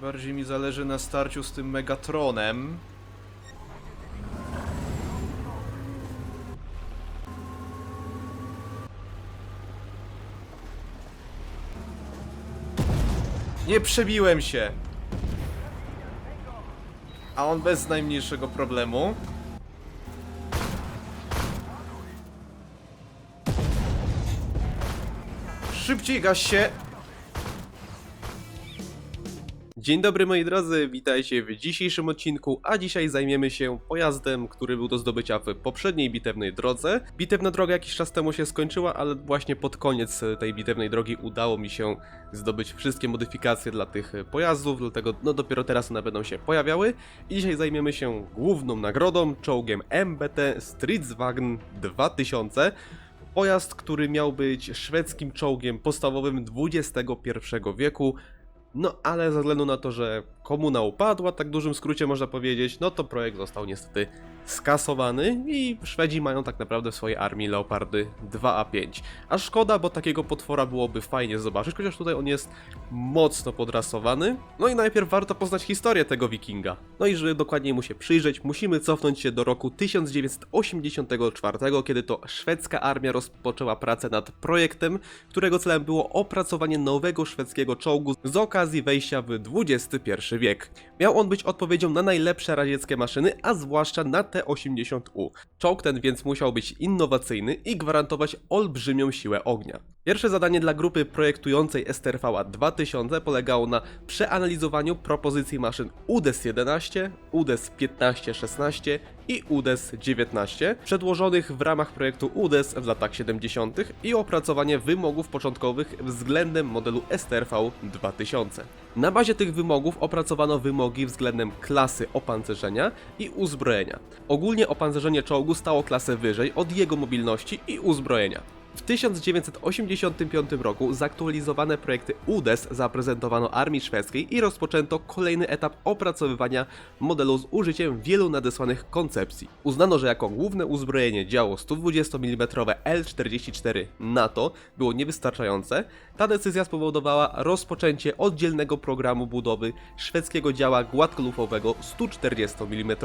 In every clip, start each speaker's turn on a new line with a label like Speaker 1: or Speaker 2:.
Speaker 1: Najbardziej mi zależy na starciu z tym Megatronem. Nie przebiłem się! A on bez najmniejszego problemu. Szybciej gaś się! Dzień dobry moi drodzy, witajcie w dzisiejszym odcinku, a dzisiaj zajmiemy się pojazdem, który był do zdobycia w poprzedniej bitewnej drodze. Bitewna droga jakiś czas temu się skończyła, ale właśnie pod koniec tej bitewnej drogi udało mi się zdobyć wszystkie modyfikacje dla tych pojazdów, dlatego no dopiero teraz one będą się pojawiały. I dzisiaj zajmiemy się główną nagrodą, czołgiem MBT Stridsvagn 2000. Pojazd, który miał być szwedzkim czołgiem podstawowym XXI wieku, no ale ze względu na to, że komuna upadła, tak dużym skrócie można powiedzieć, no to projekt został niestety skasowany i Szwedzi mają tak naprawdę w swojej armii Leopardy 2A5. A szkoda, bo takiego potwora byłoby fajnie zobaczyć, chociaż tutaj on jest mocno podrasowany. No i najpierw warto poznać historię tego wikinga. No i żeby dokładniej mu się przyjrzeć, musimy cofnąć się do roku 1984, kiedy to szwedzka armia rozpoczęła pracę nad projektem, którego celem było opracowanie nowego szwedzkiego czołgu z okazji wejścia w XXI wiek. Miał on być odpowiedzią na najlepsze radzieckie maszyny, a zwłaszcza na T-80U. Czołg ten więc musiał być innowacyjny i gwarantować olbrzymią siłę ognia. Pierwsze zadanie dla grupy projektującej STRV 2000 polegało na przeanalizowaniu propozycji maszyn UDES-11, UDES-15-16 i UDES-19 przedłożonych w ramach projektu UDES w latach 70. i opracowanie wymogów początkowych względem modelu STRV 2000. Na bazie tych wymogów opracowano wymogi względem klasy opancerzenia i uzbrojenia. Ogólnie opancerzenie czołgu stało klasę wyżej od jego mobilności i uzbrojenia. W 1985 roku zaktualizowane projekty UDES zaprezentowano armii szwedzkiej i rozpoczęto kolejny etap opracowywania modelu z użyciem wielu nadesłanych koncepcji. Uznano, że jako główne uzbrojenie działo 120 mm L-44 NATO było niewystarczające. Ta decyzja spowodowała rozpoczęcie oddzielnego programu budowy szwedzkiego działa gładkolufowego 140 mm.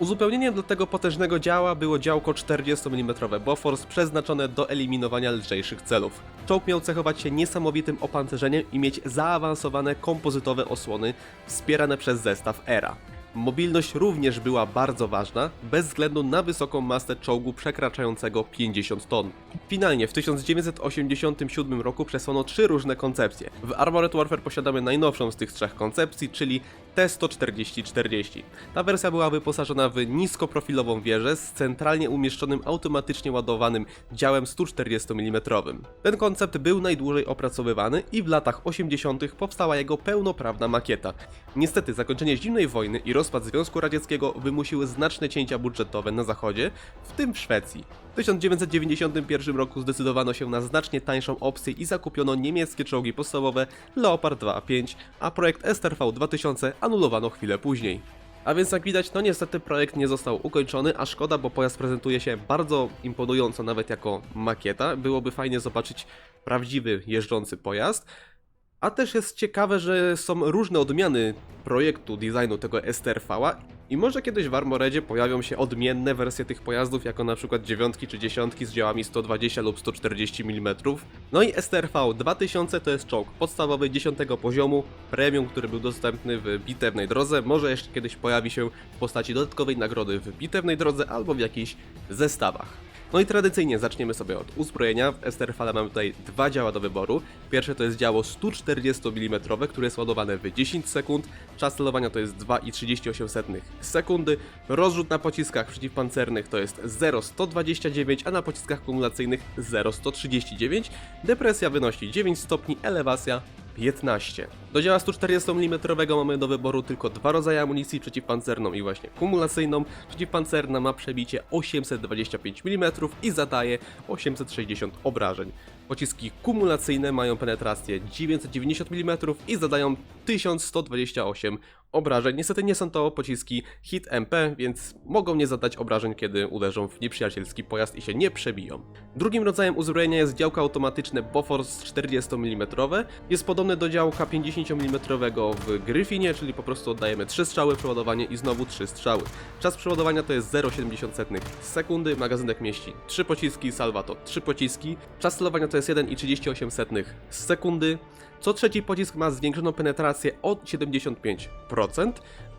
Speaker 1: Uzupełnieniem do tego potężnego działa było działko 40 mm Bofors przeznaczone do eliminowania lżejszych celów. Czołg miał cechować się niesamowitym opancerzeniem i mieć zaawansowane kompozytowe osłony wspierane przez zestaw ERA. Mobilność również była bardzo ważna, bez względu na wysoką masę czołgu przekraczającego 50 ton. Finalnie w 1987 roku przesłano trzy różne koncepcje. W Armored Warfare posiadamy najnowszą z tych trzech koncepcji, czyli T-140-40. Ta wersja była wyposażona w niskoprofilową wieżę z centralnie umieszczonym automatycznie ładowanym działem 140 mm. Ten koncept był najdłużej opracowywany i w latach 80. powstała jego pełnoprawna makieta. Niestety zakończenie zimnej wojny i rozpad Związku Radzieckiego wymusiły znaczne cięcia budżetowe na zachodzie, w tym w Szwecji. W 1991 roku zdecydowano się na znacznie tańszą opcję i zakupiono niemieckie czołgi podstawowe Leopard 2A5, a projekt STRV 2000 anulowano chwilę później. A więc jak widać, no niestety projekt nie został ukończony, a szkoda, bo pojazd prezentuje się bardzo imponująco nawet jako makieta. Byłoby fajnie zobaczyć prawdziwy jeżdżący pojazd. A też jest ciekawe, że są różne odmiany projektu, designu tego STRV-a i może kiedyś w Armoredzie pojawią się odmienne wersje tych pojazdów, jako na przykład dziewiątki czy dziesiątki z działami 120 lub 140 mm. No i STRV 2000 to jest czołg podstawowy 10 poziomu, premium, który był dostępny w bitewnej drodze. Może jeszcze kiedyś pojawi się w postaci dodatkowej nagrody w bitewnej drodze albo w jakichś zestawach. No i tradycyjnie zaczniemy sobie od uzbrojenia. W STRV mamy tutaj dwa działa do wyboru. Pierwsze to jest działo 140 mm, które jest ładowane w 10 sekund. Czas celowania to jest 2,38 sekundy. Rozrzut na pociskach przeciwpancernych to jest 0,129, a na pociskach kumulacyjnych 0,139. Depresja wynosi 9 stopni, elewacja 15. Do działa 140 mm mamy do wyboru tylko dwa rodzaje amunicji, przeciwpancerną i właśnie kumulacyjną. Przeciwpancerna ma przebicie 825 mm i zadaje 860 obrażeń. Pociski kumulacyjne mają penetrację 990 mm i zadają 1128 obrażeń. Niestety nie są to pociski hit MP, więc mogą nie zadać obrażeń, kiedy uderzą w nieprzyjacielski pojazd i się nie przebiją. Drugim rodzajem uzbrojenia jest działko automatyczne Bofors 40 mm. Jest podobne do działka 50 mm w Gryfinie, czyli po prostu oddajemy 3 strzały, przeładowanie i znowu 3 strzały. Czas przeładowania to jest 0,70 sekundy, magazynek mieści 3 pociski, salwa to 3 pociski. Czas celowania to jest 1,38 sekundy. Co trzeci pocisk ma zwiększoną penetrację o 75%,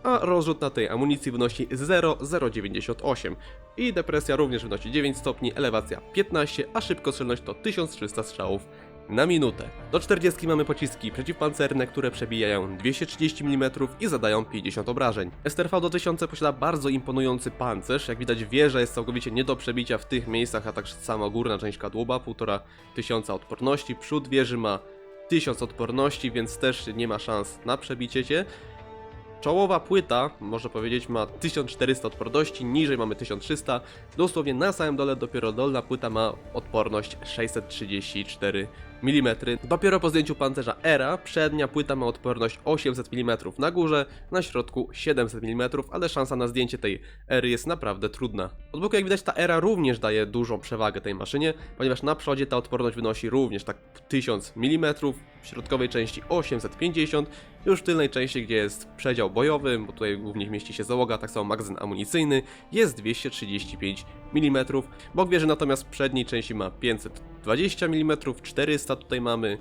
Speaker 1: a rozrzut na tej amunicji wynosi 0,098 i depresja również wynosi 9 stopni, elewacja 15, a szybkostrzelność to 1300 strzałów na minutę. Do 40 mamy pociski przeciwpancerne, które przebijają 230 mm i zadają 50 obrażeń. STRV do 1000 posiada bardzo imponujący pancerz, jak widać wieża jest całkowicie nie do przebicia w tych miejscach, a także sama górna część kadłuba, 1500 odporności, przód wieży ma 1000 odporności, więc też nie ma szans na przebicie się. Czołowa płyta, można powiedzieć, ma 1400 odporności, niżej mamy 1300. Dosłownie na samym dole dopiero dolna płyta ma odporność 634 mm. Dopiero po zdjęciu pancerza Era przednia płyta ma odporność 800 mm na górze, na środku 700 mm, ale szansa na zdjęcie tej Ery jest naprawdę trudna. Od boku jak widać ta Era również daje dużą przewagę tej maszynie, ponieważ na przodzie ta odporność wynosi również tak 1000 mm, w środkowej części 850, już w tylnej części, gdzie jest przedział bojowy, bo tutaj głównie mieści się załoga, tak samo magazyn amunicyjny, jest 235 mm. Bok wieży natomiast w przedniej części ma 520 mm, 400 tutaj mamy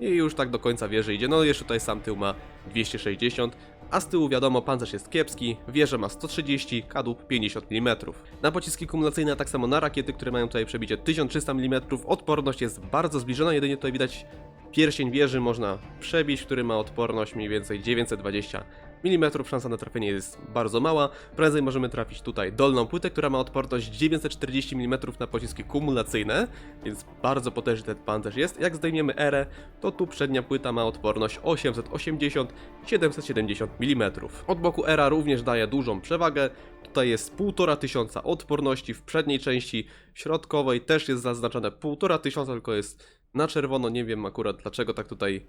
Speaker 1: i już tak do końca wieży idzie. No jeszcze tutaj sam tył ma 260, a z tyłu wiadomo pancerz jest kiepski, wieża ma 130, kadłub 50 mm. Na pociski kumulacyjne, a tak samo na rakiety, które mają tutaj przebicie 1300 mm, odporność jest bardzo zbliżona, jedynie tutaj widać pierścień wieży można przebić, który ma odporność mniej więcej 920 mm, szansa na trafienie jest bardzo mała. Prędzej możemy trafić tutaj dolną płytę, która ma odporność 940 mm na pociski kumulacyjne, więc bardzo potężny ten pancerz jest. Jak zdejmiemy erę, to tu przednia płyta ma odporność 880 770 mm. Od boku era również daje dużą przewagę. Tutaj jest 1500 odporności w przedniej części, środkowej też jest zaznaczone 1500, tylko jest na czerwono, nie wiem akurat dlaczego tak tutaj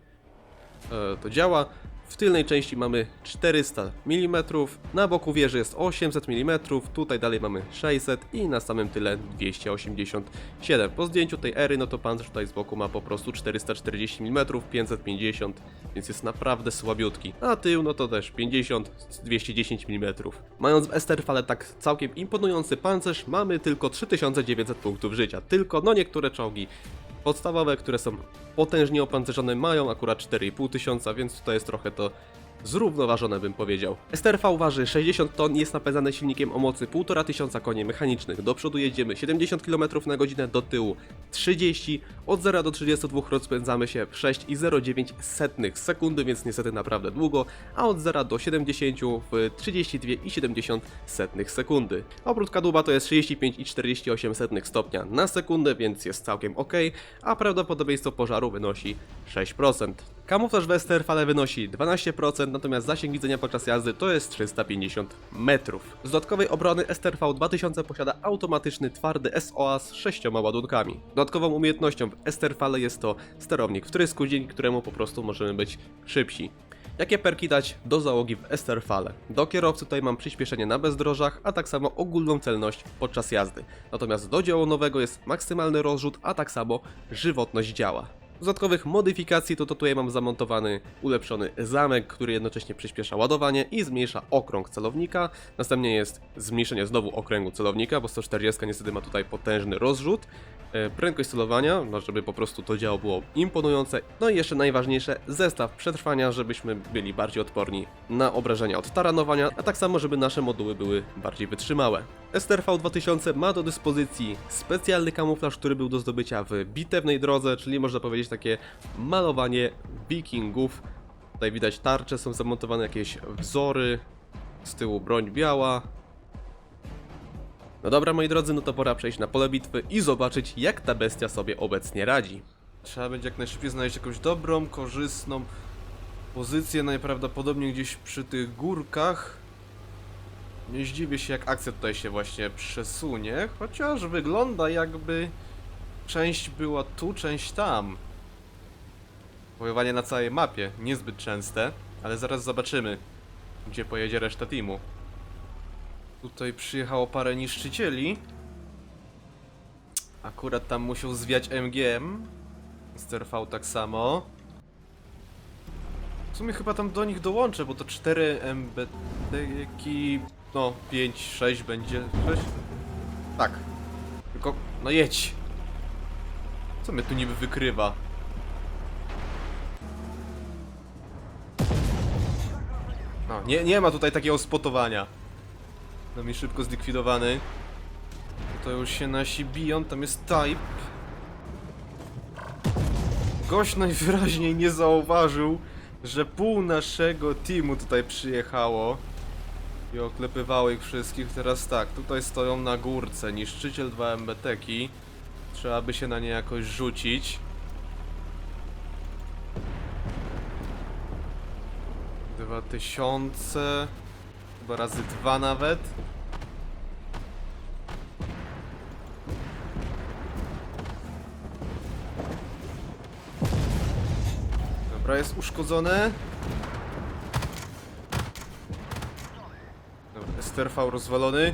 Speaker 1: e, to działa. W tylnej części mamy 400 mm, na boku wieży jest 800 mm, tutaj dalej mamy 600 i na samym tyle 287. Po zdjęciu tej ery, no to pancerz tutaj z boku ma po prostu 440 mm, 550, więc jest naprawdę słabiutki. A tył, no to też 50, 210 mm. Mając w Esterfale tak całkiem imponujący pancerz, mamy tylko 3900 punktów życia. Tylko, no niektóre czołgi podstawowe, które są potężnie opancerzone, mają akurat 4,5 tysiąca, więc tutaj jest trochę to zrównoważone bym powiedział. STRV waży 60 ton jest napędzane silnikiem o mocy 1,5 tysiąca koni mechanicznych. Do przodu jedziemy 70 km na godzinę, do tyłu 30, od 0 do 32 rozpędzamy się w 6,09 sekundy, więc niestety naprawdę długo, a od 0 do 70 w 32,7 sekundy. Obrót kadłuba to jest 35,48 stopnia na sekundę, więc jest całkiem ok, a prawdopodobieństwo pożaru wynosi 6%. Kamuflaż w STRV wynosi 12%, natomiast zasięg widzenia podczas jazdy to jest 350 metrów. Z dodatkowej obrony STRV 2000 posiada automatyczny twardy SOA z 6 ładunkami. Dodatkową umiejętnością w STRV jest to sterownik wtrysku, dzięki któremu po prostu możemy być szybsi. Jakie perki dać do załogi w Esterfale? Do kierowcy tutaj mam przyspieszenie na bezdrożach, a tak samo ogólną celność podczas jazdy. Natomiast do działu nowego jest maksymalny rozrzut, a tak samo żywotność działa. Dodatkowych modyfikacji to, to tutaj mam zamontowany ulepszony zamek, który jednocześnie przyspiesza ładowanie i zmniejsza okrąg celownika. Następnie jest zmniejszenie znowu okręgu celownika, bo 140 niestety ma tutaj potężny rozrzut. E, Prędkość celowania, no żeby po prostu to działo było imponujące. No i jeszcze najważniejsze, zestaw przetrwania, żebyśmy byli bardziej odporni na obrażenia od taranowania, a tak samo, żeby nasze moduły były bardziej wytrzymałe. STRV 2000 ma do dyspozycji specjalny kamuflaż, który był do zdobycia w bitewnej drodze, czyli można powiedzieć takie malowanie wikingów. Tutaj widać tarcze, są zamontowane jakieś wzory, z tyłu broń biała. No dobra moi drodzy, no to pora przejść na pole bitwy i zobaczyć jak ta bestia sobie obecnie radzi. Trzeba będzie jak najszybciej znaleźć jakąś dobrą, korzystną pozycję, najprawdopodobniej gdzieś przy tych górkach. Nie zdziwię się jak akcja tutaj się właśnie przesunie, chociaż wygląda jakby część była tu, część tam. Wojowanie na całej mapie, niezbyt częste, ale zaraz zobaczymy.
Speaker 2: gdzie pojedzie reszta teamu. Tutaj przyjechało parę niszczycieli. Akurat tam musiał zwiać MGM. Mr. V tak samo. W sumie chyba tam do nich dołączę, bo to 4 MBT-ki... No, 5, 6 będzie. 6? Tak. Tylko, no jedź. Co mnie tu niby wykrywa? No, nie, nie ma tutaj takiego spotowania. No mi szybko zlikwidowany. To już się nasi biją, tam jest type. Gość najwyraźniej nie zauważył, że pół naszego teamu tutaj przyjechało. I oklepywało ich wszystkich. Teraz tak, tutaj stoją na górce. Niszczyciel 2 MBTki. Trzeba by się na nie jakoś rzucić. Dwa tysiące. Chyba razy dwa nawet. Dobra, jest uszkodzone. Dobra, rozwalony.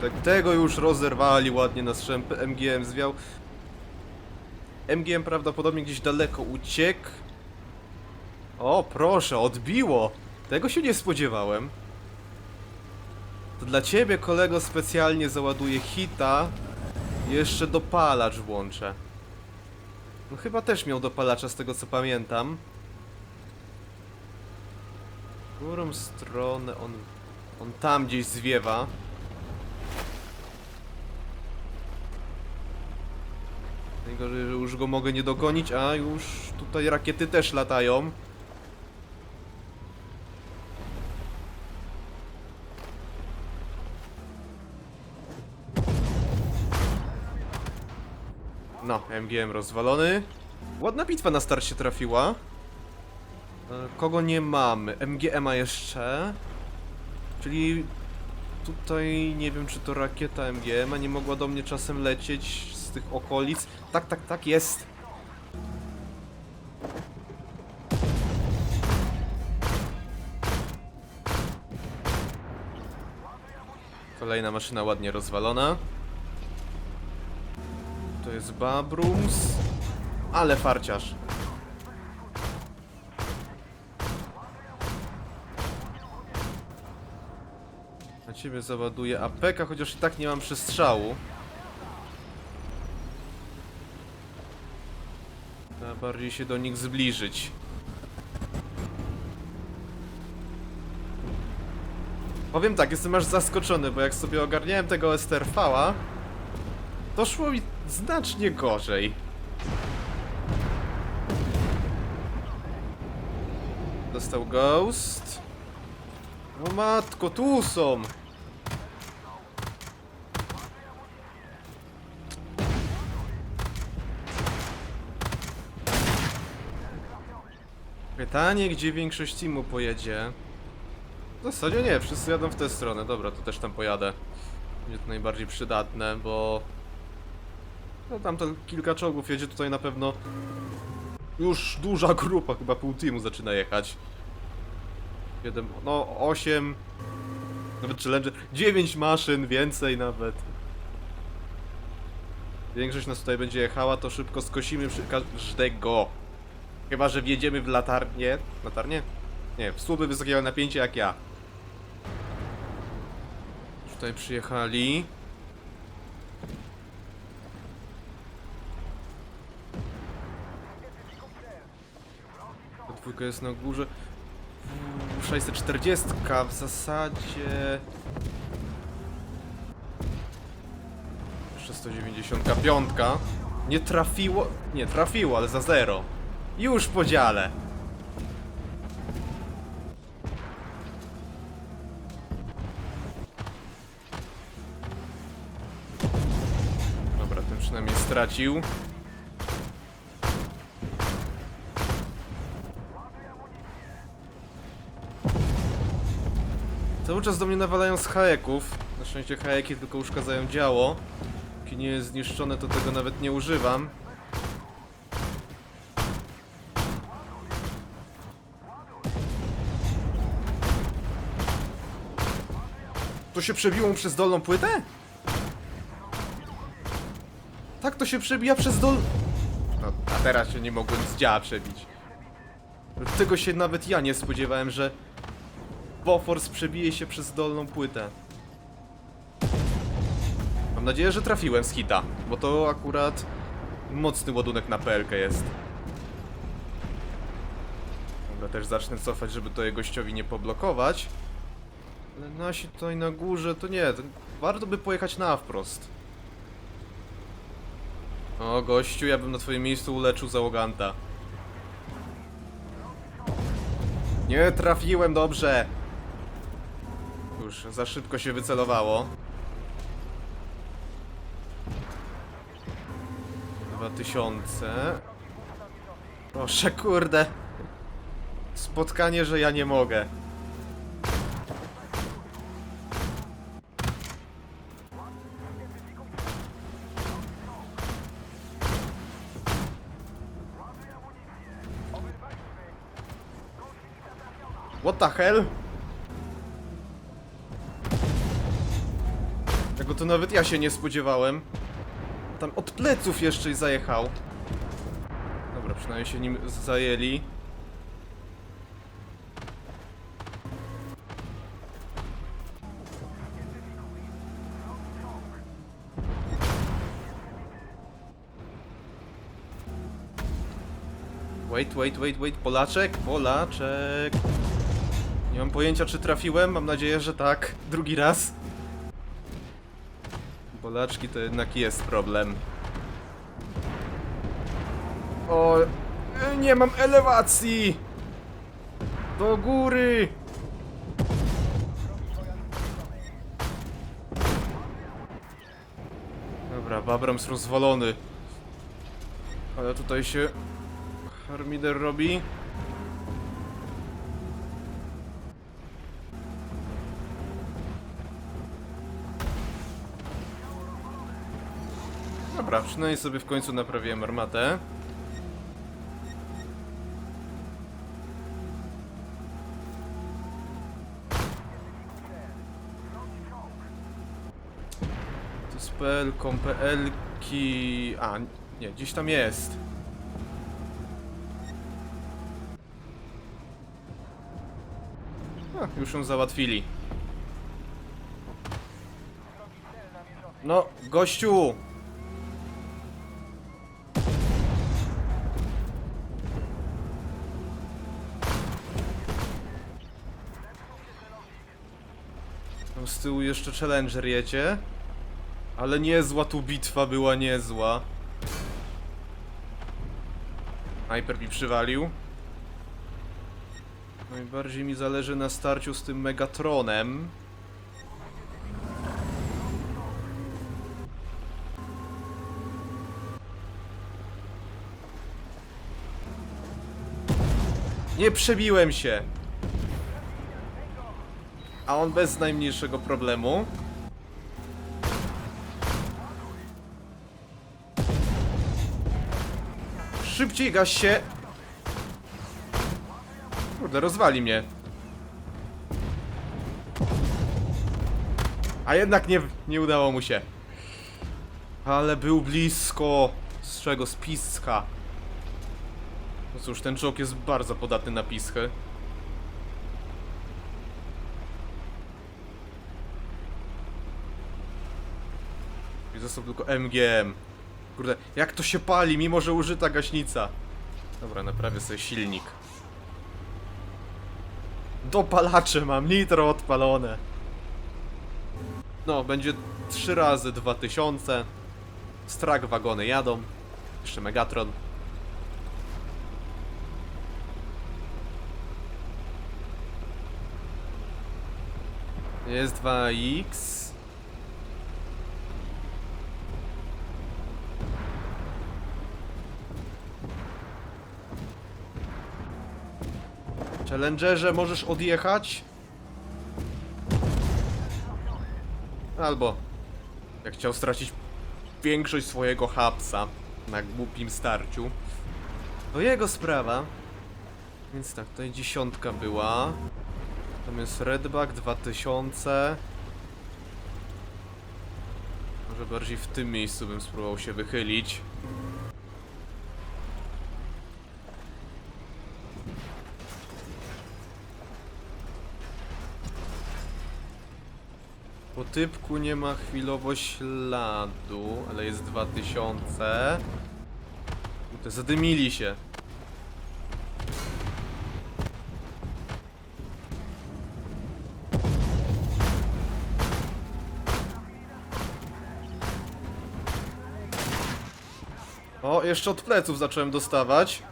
Speaker 2: Tak, tego już rozerwali ładnie na strzępy. MGM zwiał. MGM prawdopodobnie gdzieś daleko uciekł. O, proszę, odbiło! Tego się nie spodziewałem. To dla ciebie, kolego, specjalnie załaduję hita. Jeszcze dopalacz włączę. No chyba też miał dopalacza z tego co pamiętam. W którą stronę on... On tam gdzieś zwiewa. Najgorzej, że już go mogę nie dogonić, a już tutaj rakiety też latają. MGM rozwalony. Ładna bitwa na starcie trafiła. E, Kogo nie mamy? MGM-a jeszcze. Czyli tutaj nie wiem, czy to rakieta MGM-a nie mogła do mnie czasem lecieć z tych okolic. Tak, tak, tak, jest. Kolejna maszyna ładnie rozwalona. Jest Babrums. Ale farciarz. Na ciebie załaduję APK, chociaż i tak nie mam przestrzału. Trzeba bardziej się do nich zbliżyć. Powiem tak, jestem aż zaskoczony, bo jak sobie ogarniałem tego STRV-a, to szło mi znacznie gorzej. Dostał Ghost. O matko, tu są! Pytanie, gdzie większość teamu pojedzie? W zasadzie nie, wszyscy jadą w tę stronę. Dobra, to też tam pojadę. Będzie to najbardziej przydatne, bo... No tam ten kilka czołgów jedzie tutaj na pewno... Już duża grupa, chyba pół teamu zaczyna jechać. 7, no 8... Nawet challenge... 9 maszyn, więcej nawet. Większość nas tutaj będzie jechała, to szybko skosimy każdego. Chyba, że wjedziemy w latarnię. Latarnię? Nie, w słupy wysokiego napięcia jak ja. Tutaj przyjechali. Dwójka jest na górze. Uuu, 640 w zasadzie. Jeszcze 195. Nie trafiło. Nie trafiło, ale za zero. Już po dziale. Dobra, ten przynajmniej stracił. Cały czas do mnie nawalają z haeków. Na szczęście haeki tylko uszkadzają działo. Jeśli nie jest zniszczone, to tego nawet nie używam. To się przebiło przez dolną płytę? Tak to się przebija przez dol... No, a teraz się nie mogłem z działa przebić. Tego się nawet ja nie spodziewałem, że Bofors przebije się przez dolną płytę. Mam nadzieję, że trafiłem z hita, bo to akurat mocny ładunek na PLK jest. Dobra, też zacznę cofać, żeby to gościowi nie poblokować. Ale nasi tutaj na górze, to nie, to warto by pojechać na wprost. O, gościu, ja bym na twoim miejscu uleczył załoganta. Nie trafiłem dobrze. Już za szybko się wycelowało. 2000. Proszę, kurde. Spotkanie, że ja nie mogę. What the hell? To nawet ja się nie spodziewałem. Tam od pleców jeszcze zajechał. Dobra, przynajmniej się nim zajęli. Wait, wait, wait, wait, Polaczek, Polaczek. Nie mam pojęcia, czy trafiłem, mam nadzieję, że tak. Drugi raz. Polaczki to jednak jest problem. O, e, nie mam elewacji! Do góry! Dobra, Babrams rozwalony. Ale tutaj się Harmider robi. Dobra, przynajmniej sobie w końcu naprawiłem armatę. To z PL-ką, PL-ki... A, nie, gdzieś tam jest. A, już ją załatwili. No, gościu! Jeszcze Challenger jedzie. Ale niezła tu bitwa była, niezła. Hyper mi przywalił. Najbardziej mi zależy na starciu z tym Megatronem. Nie przebiłem się! A on bez najmniejszego problemu. Szybciej gaś się! Kurde, rozwali mnie. A jednak nie, nie udało mu się. Ale był blisko. Z czego? Z piska. No cóż, ten czołg jest bardzo podatny na pischę. Został tylko MGM. Kurde, jak to się pali, mimo że użyta gaśnica. Dobra, naprawię sobie silnik. Dopalacze mam, nitro odpalone. No, będzie 3 razy 2000. Strak wagony jadą. Jeszcze Megatron. Jest 2x. Challengerze, możesz odjechać? Albo jak chciał stracić większość swojego hapsa na głupim starciu, to jego sprawa. Więc tak, tutaj dziesiątka była. Jest Redback 2000. Może bardziej w tym miejscu bym spróbował się wychylić. Typku nie ma chwilowo śladu, ale jest 2000. Kurde, zadymili się. O, jeszcze od pleców zacząłem dostawać.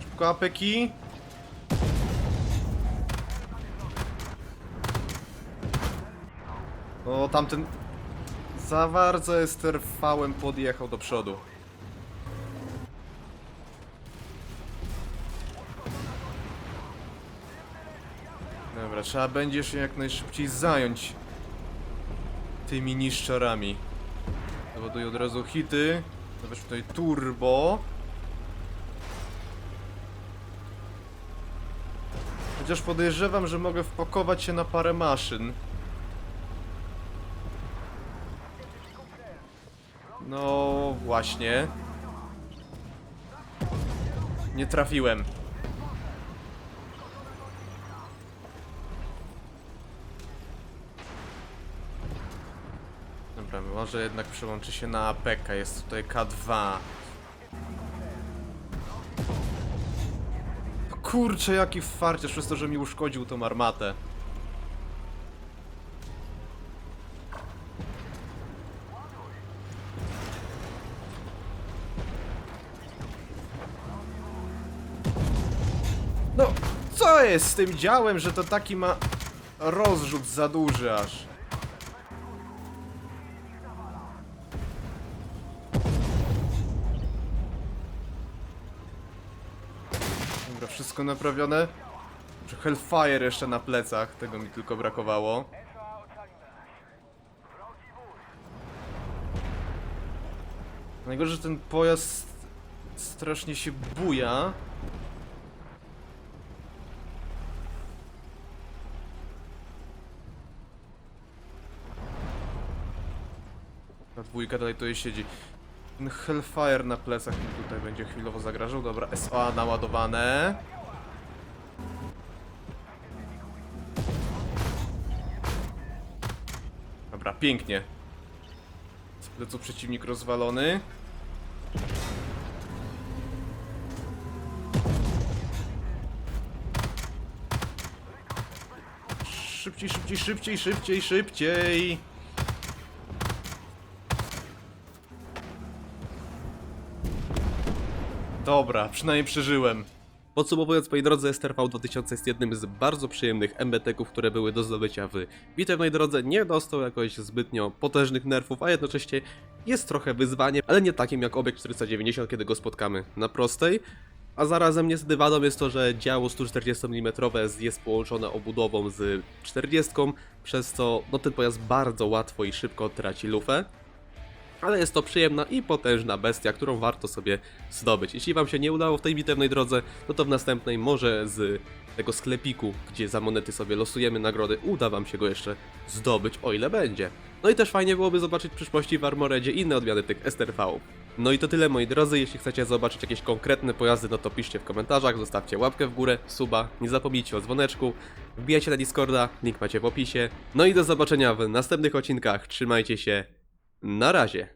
Speaker 2: Szybko apeki. O, tamten za bardzo esterfałem podjechał do przodu. Dobra, trzeba będzie się jak najszybciej zająć tymi niszczarami. Załaduję od razu hity. Zobacz tutaj turbo. Chociaż podejrzewam, że mogę wpakować się na parę maszyn. No właśnie. Nie trafiłem. Dobra, może jednak przełączy się na APK, jest tutaj K2. Kurczę, jaki farciarz przez to, że mi uszkodził tą armatę. No, co jest z tym działem, że to taki ma rozrzut za duży aż? Dobra, wszystko naprawione. Hellfire jeszcze na plecach, tego mi tylko brakowało. Najgorzej, że ten pojazd strasznie się buja. Dwójka dalej tutaj siedzi. Ten Hellfire na plecach mi tutaj będzie chwilowo zagrażał. Dobra, SOA naładowane. Dobra, pięknie. Z pleców przeciwnik rozwalony. Szybciej, szybciej, szybciej, szybciej, szybciej. Dobra, przynajmniej przeżyłem.
Speaker 1: Podsumowując, moi drodzy, STRV 2000 jest jednym z bardzo przyjemnych MBT-ków, które były do zdobycia w bitewnej drodze. Nie dostał jakoś zbytnio potężnych nerfów, a jednocześnie jest trochę wyzwaniem, ale nie takim jak obiekt 490, kiedy go spotkamy na prostej. A zarazem niestety wadą jest to, że działo 140 mm jest połączone obudową z 40, przez co no, ten pojazd bardzo łatwo i szybko traci lufę ale jest to przyjemna i potężna bestia, którą warto sobie zdobyć. Jeśli wam się nie udało w tej bitewnej drodze, no to w następnej może z tego sklepiku, gdzie za monety sobie losujemy nagrody, uda wam się go jeszcze zdobyć, o ile będzie. No i też fajnie byłoby zobaczyć w przyszłości w Armoredzie inne odmiany tych STRV. No i to tyle moi drodzy, jeśli chcecie zobaczyć jakieś konkretne pojazdy, no to piszcie w komentarzach, zostawcie łapkę w górę, suba, nie zapomnijcie o dzwoneczku, wbijajcie na Discorda, link macie w opisie. No i do zobaczenia w następnych odcinkach, trzymajcie się, na razie.